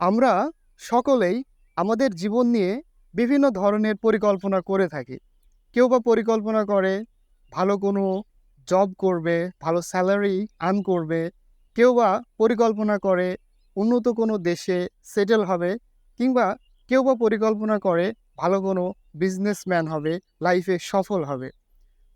আমরা সকলেই আমাদের জীবন নিয়ে বিভিন্ন ধরনের পরিকল্পনা করে থাকি। কেউ বা পরিকল্পনা করে, ভালো কোনো জব করবে, ভালো স্যালারি আর্ন করবে। কেউ বা পরিকল্পনা করে, উন্নত কোনো দেশে সেটেল হবে কিংবা কেউ বা পরিকল্পনা করে, ভালো কোনো বিজনেসম্যান হবে লাইফে সফল হবে।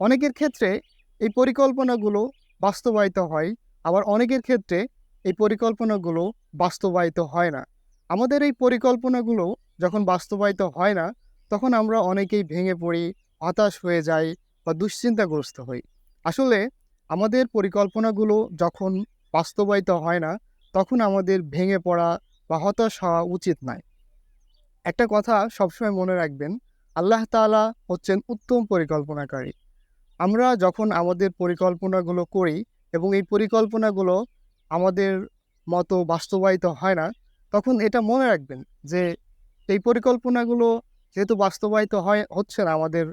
অনেকের ক্ষেত্রে এই পরিকল্পনাগুলো বাস্তবায়িত হয়, আবার অনেকের ক্ষেত্রে এই পরিকল্পনাগুলো বাস্তবায়িত হয় না। আমাদের এই পরিকল্পনাগুলো যখন বাস্তবায়িত হয় না, তখন আমরা অনেকেই ভেঙে পড়ি, হতাশ হয়ে যাই বা দুশ্চিন্তাগ্রস্ত হই। আসলে আমাদের পরিকল্পনাগুলো যখন বাস্তবায়িত হয় না, তখন আমাদের ভেঙে পড়া বা হতাশ হওয়া উচিত নয়। একটা কথা সবসময় মনে রাখবেন, আল্লাহ তাআলা হচ্ছেন উত্তম পরিকল্পনাকারী। আমরা যখন আমাদের পরিকল্পনাগুলো করি এবং এই পরিকল্পনাগুলো আমাদের মতো বাস্তবায়িত হয় না, তখন এটা মনে রাখবেন যে এই পরিকল্পনাগুলো যেহেতু বাস্তবায়িত হয়, হচ্ছে না আমাদের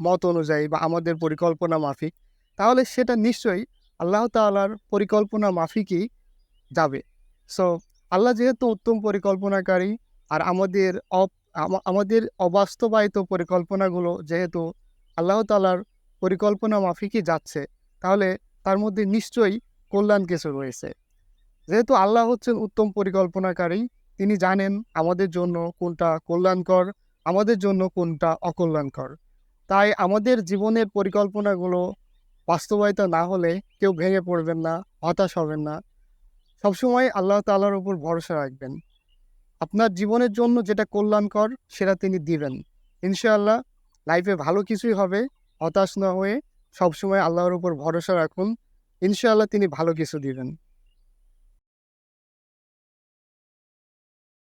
মত অনুযায়ী বা আমাদের পরিকল্পনা মাফিক, তাহলে সেটা নিশ্চয়ই আল্লাহ তাআলার পরিকল্পনা মাফিকই যাবে। সো আল্লাহ যেহেতু উত্তম পরিকল্পনাকারী আর আমাদের অপ আমাদের অবাস্তবায়িত পরিকল্পনাগুলো যেহেতু আল্লাহ তাআলার পরিকল্পনা মাফিকই যাচ্ছে, তাহলে তার মধ্যে নিশ্চয়ই কল্যাণ কিছু রয়েছে। যেহেতু আল্লাহ হচ্ছেন উত্তম পরিকল্পনাকারী, তিনি জানেন আমাদের জন্য কোনটা কল্যাণকর, আমাদের জন্য কোনটা অকল্যাণকর। তাই আমাদের জীবনের পরিকল্পনাগুলো বাস্তবায়িত না হলে কেউ ভেঙে পড়বেন না, হতাশ হবেন না। সবসময় আল্লাহ তালার উপর ভরসা রাখবেন। আপনার জীবনের জন্য যেটা কল্যাণকর, সেটা তিনি দিবেন। ইনশাআল্লাহ লাইফে ভালো কিছুই হবে, হতাশ না হয়ে সবসময় আল্লাহর উপর ভরসা রাখুন। ইনশাআল্লাহ তিনি ভালো কিছু দিবেন।